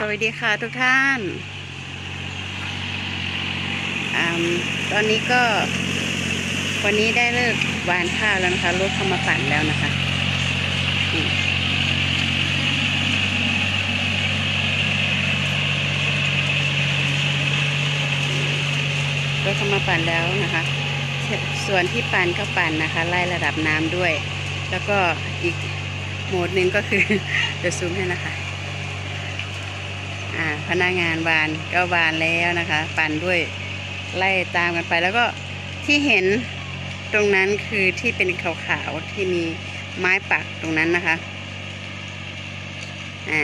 สวัสดีค่ะทุกท่านอตอนนี้ก็ วันนี้ได้เลิกหวานข้าวแล้วนะคะ รถเข้ามาปั่นแล้วนะคะนี่รถเข้ามาปั่นแล้วนะคะ ส่วนที่ปั่นก็ปั่นนะคะ ไล่ระดับน้ำด้วย แล้วก็อีกโหมดหนึ่งก็คือเดี๋ยวซูมให้นะคะ อ่าพนักงานวานก็วานแล้วนะคะ ปั่นด้วยไล่ตามกันไป แล้วก็ที่เห็นตรงนั้นคือที่เป็นขาวๆที่มีไม้ปักตรงนั้นนะคะอ่า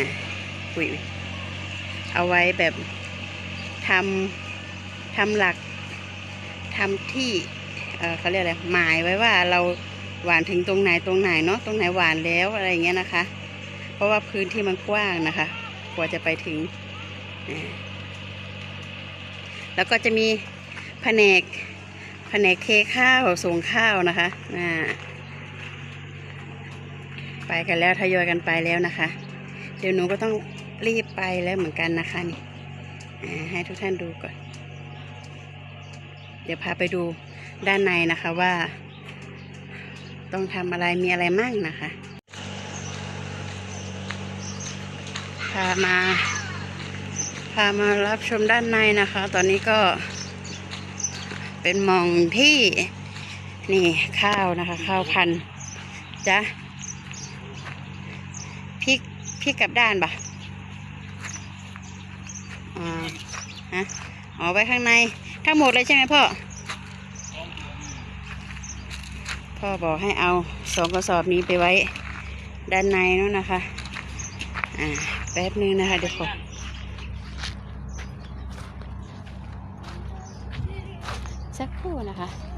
อุยเอาไว้แบบทำทำหลักทำที่เออเขาเรียกอะไรหมายไว้ว่าเราหวานถึงตรงไหนตรงไหนเนาะตรงไหนหวานแล้วอะไรเงี้ยนะคะ เพราะว่าพื้นที่มันกว้างนะคะ กว่าจะไปถึง แล้วก็จะมีแผนกแผนกเทข้าวส่งข้าวนะคะอ่าไปกันแล้วทยอยกันไปแล้วนะคะ เดี๋ยวหนูก็ต้องรีบไปแล้วเหมือนกันนะคะนี่ให้ทุกท่านดูก่อน เดี๋ยวพาไปดูด้านในนะคะว่า ต้องทำอะไรมีอะไรมั่งนะคะ พามา พามารับชมด้านในนะคะ ตอนนี้ก็ เป็นมองที่นี่ข้าวนะคะ ข้าวพันจ้ะพริกพริกกับด้านปะอ่าฮะอ๋อไว้ข้างในทั้งหมดเลยใช่ไหมพ่อ พ่อบอกให้เอาสองกระสอบนี้ไปไว้ ด้านในนู้นนะคะ อ่า แป๊บนึงนะคะเดี๋ยวขอสัก คู่นะคะ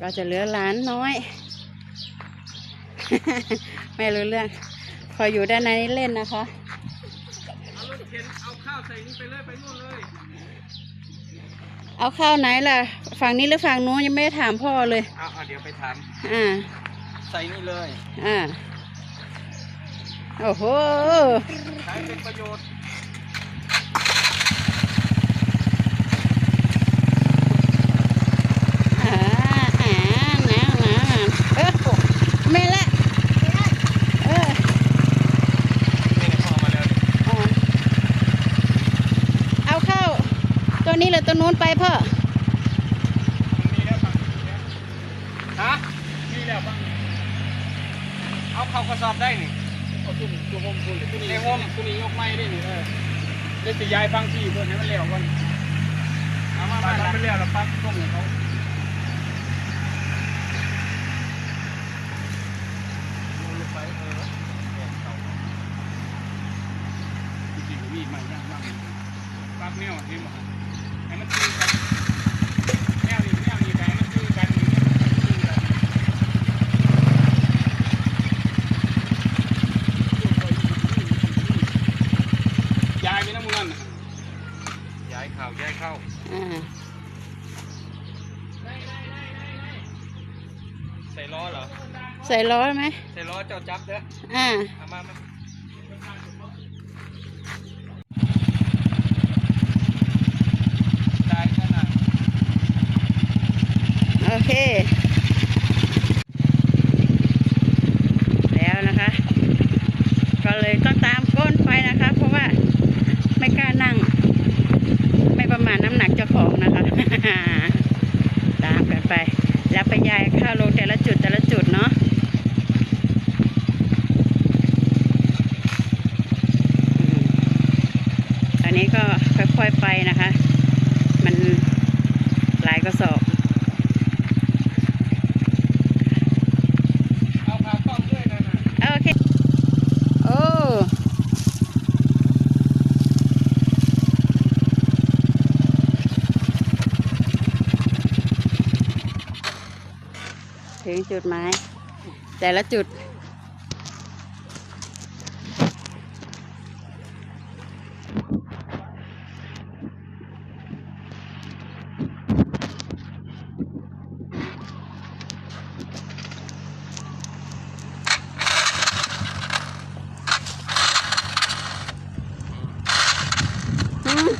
ก็จะเหลือหลานน้อย ไม่รู้เรื่อง พออยู่ด้านในนี่เล่นนะคะเอารถเข็นเอาข้าวใส่นี่ไปเลยไปนู่นเลย เอาข้าวไหนล่ะ ฝั่งนี้หรือฝั่งนู้นยังไม่ได้ถามพ่อเลย เอาเอาเดี๋ยวไปถามอ่า ใส่นี่เลยอ่า โอ้โห ใช้เป็นประโยชน์ อ่าอ่าหนาวหนาวเออไม่ละเออ นี่พ่อมาแล้ว อ่าเอาเข้า ตัวนี้หรือตัวนู้นไปพ่อ มีแล้วฟังฮะมีแล้วฟังเอาเข้ากระสอบได้นี่เอา ตุ้มตุ้มโฮมตุ้มตุ้ในโฮมตัวนี้ยกไม้ได้นี่เออได้สิยายฟังที่เพื่อนให้มันเลี้ยวก่อนเอามามาทำไปเลี้ยวแล้วปั๊บต้มให้เขาเอาลงไปเออแกะเขาจริงๆก็มีดใหม่ย่างบ้างปั๊บแนวที่มันให้มันตีกันแนวนี้แนวนี้ไปให้มันตีกันตีกันย้ายไปนะมึงนั่นน่ะย้ายเข่าย้ายเข้า อ่า ใส่ล้อเหรอ ใส่ล้อไหมใส่ล้อเจ้าจับเด้ออ่าเอามามาได้ขนาดโอเค ไป แล้วไปย้ายเข้าลงแต่ละจุดแต่ละจุดเนาะอืมอันนี้ก็ ค่อยไปนะคะ มันหลายกระสอบเอาขาด้วยนะโอเคโอ้ถึงจุดหมายแต่ละจุด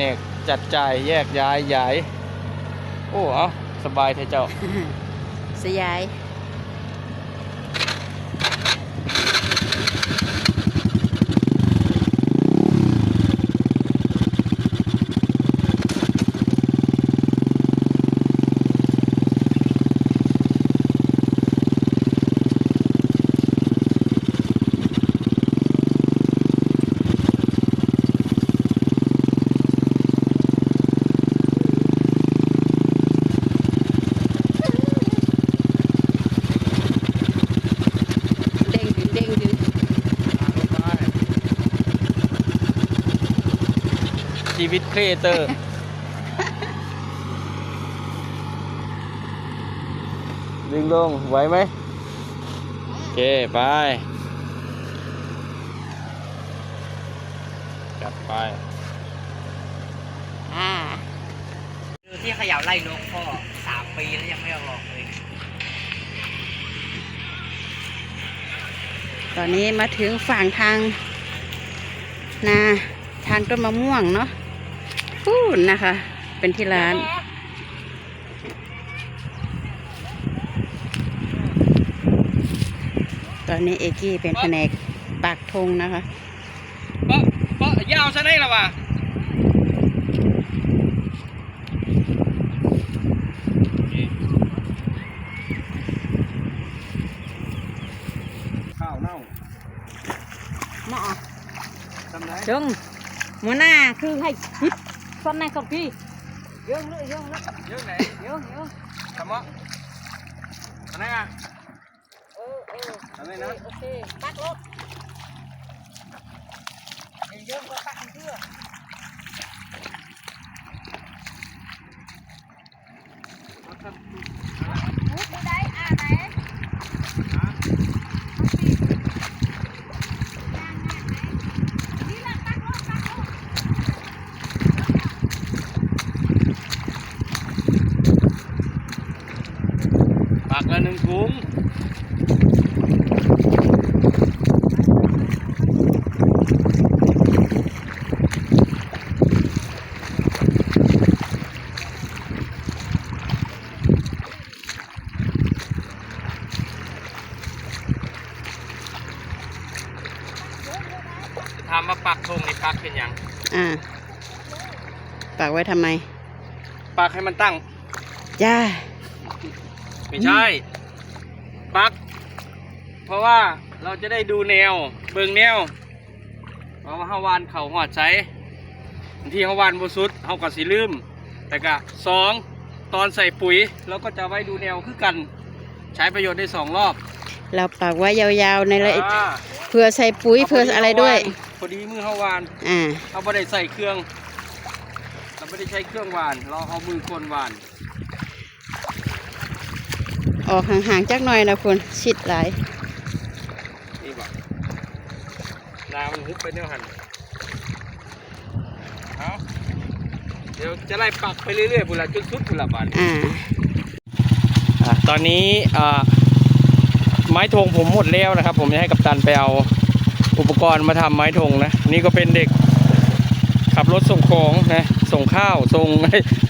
นกจัดจ่ายแยกย้ายย้าย โอ้ เอาสบายเถอะเจ้า สยาย ชีวิตครีเอเตอร์ ดึงลงไหวไหมโอเค ไปจัดไป อ่าคือที่เขย่าไล่นกก็สามปีแล้วยังไม่เอาออกเลย ตอนนี้มาถึงฝั่งทางนาทางต้นมะม่วงเนาะ พูดนะคะ เป็นที่ร้าน ตอนนี้เอกี้เป็นแผนกปากธงนะคะเปาะเปาะยาวซะได้ละวะข้าวเน่าหม้อทำไรจงหัวหน้าคือให้ คิดซ้อนในกับพี่เยอะเลยเยอะเลยเยอะไหนเยอะเยอะ ทำมะทำไงอะ เออเออ ทำไงนะ โอเคปักรถเยอะก็ปักเพื่อ พูดไม่ได้อ่าไหน ปักละหนึ่งถุงถามมา ปักธงนี่ปักเป็นหยังอ่าปักไว้ทำไม ปักให้มันตั้ง จ้า ไม่ใช่ ปัก เพราะว่าเราจะได้ดูแนว เบิ่งแนวเพราะว่าเฮาวานเขาหอดใช้บางที่เฮาวานบสุดเฮาก็สิลืม แต่ก็สองตอนใส่ปุ๋ยเราก็จะไว้ดูแนวคือกัน ใช้ประโยชน์ได้สองรอบ เราปักไว้ยาวๆในละอ่าเพื่อใส่ปุ๋ยเพื่ออะไรด้วย พอดีมือเฮาวาน อ่าเราไม่ได้ใส่เครื่อง เราไม่ได้ใช้เครื่องหวาน เราเอามือคนหวาน ออกห่างๆจักหน่อยนะคุณชิดหลาย นี่บอกนามันฮุบไปเนี่ยหันเอาเดี๋ยวจะไล่ปักไปเรื่อยๆบุละจนสุดบุละบาน อ่า อะตอนนี้อ่า ไม้ธงผมหมดแล้วนะครับ ผมจะให้กัปตันไปเอาอุปกรณ์มาทำไม้ธงนะ นี่ก็เป็นเด็กขับรถส่งของนะส่งข้าวส่ง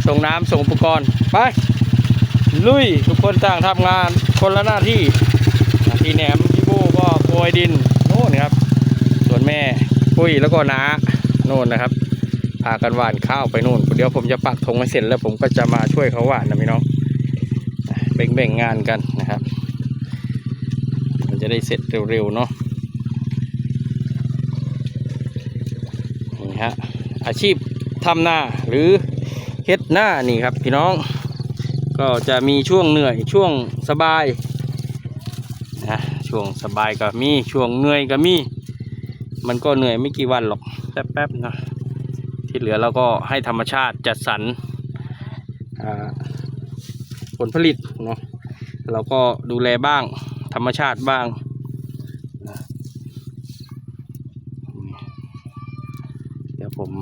ส่งน้ำส่งอุปกรณ์ไปลุยทุกคนต่างทำงานคนละหน้าที่ที่แหนมพี่บูก็โกยดินโน่นครับ ส่วนแม่ปุ้ยแล้วก็น้าโน่นนะครับพากันหว่านข้าวไปโน่นเดี๋ยวผมจะปักธงให้เสร็จแล้วผมก็จะมาช่วยเขาหว่านนะพี่น้องแบ่งแบ่งงานกันนะครับ มันจะ ได้เสร็จเร็วๆเนาะนี่ฮะอาชีพทำหน้าหรือเฮ็ดหน้านี่ครับพี่น้อง ก็จะมีช่วงเหนื่อยช่วงสบายนะช่วงสบายก็มีช่วงเหนื่อยก็มี มันก็เหนื่อยไม่กี่วันหรอกแป๊บๆนะที่เหลือเราก็ให้ธรรมชาติจัดสรรผลผลิตเนาะเราก็ดูแลบ้างธรรมชาติบ้างนะเดี๋ยว ผม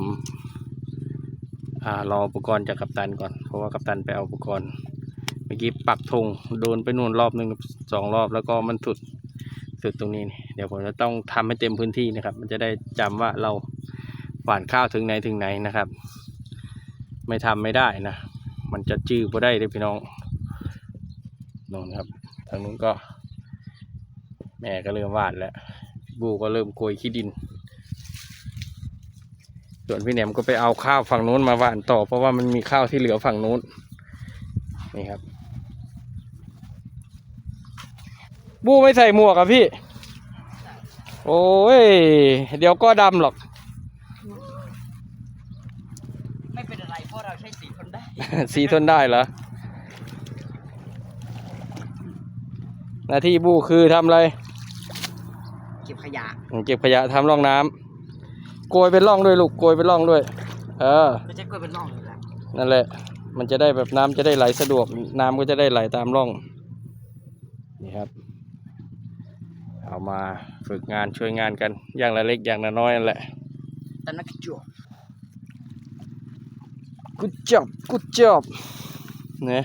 อรออุปกรณ์จากกัปตันก่อน เพราะว่ากัปตันไปเอาอุปกรณ์ เมื่อกี้ปักธงโดนไปนู่นรอบหนึ่งสองรอบแล้วก็มันสุดสุดตรงนี้นี่เดี๋ยวผมจะต้องทำให้เต็มพื้นที่นะครับ มันจะได้จำว่าเราหว่านข้าวถึงไหนถึงไหนนะครับ ไม่ทำไม่ได้นะ มันจะจื้อได้เลยพี่น้องนอนครับ ทางนู้นก็ แม่ก็เริ่มวาดแล้วบูก็เริ่มโกยขี้ดิน ส่วนพี่แหนมก็ไปเอาข้าวฝั่งนู้นมาหว่านต่อ เพราะว่ามันมีข้าวที่เหลือฝั่งนู้น นี่ครับ บูไม่ใส่หมวกอะพี่ โอ้ย เดี๋ยวก็ดำหรอก ไม่เป็นอะไรเพราะเราใช้สีทนได้ สีทนได้เหรอ หน้าที่บูคือทำอะไร เก็บขยะ เก็บขยะทำร่องน้ำ โกยเป็นร่องด้วยลูกโกยเป็นร่องด้วย เออก็จะกล้วยเป็นร่องเลยแหละนั่นแหละ มันจะได้แบบน้ำจะได้ไหลสะดวก น้ำก็จะได้ไหลตามร่อง นี่ครับ เอามาฝึกงานช่วยงานกันอย่างละเล็กอย่างละน้อยนั่นแหละ แต่นักจวบ good job good job เนี่ย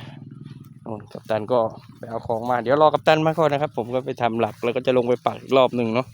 โอ้กัปตันก็ไปเอาของมา เดี๋ยวรอกัปตันมาก่อนนะครับ ผมก็ไปทำหลักแล้วก็จะลงไปปักอีกรอบหนึ่งเนาะ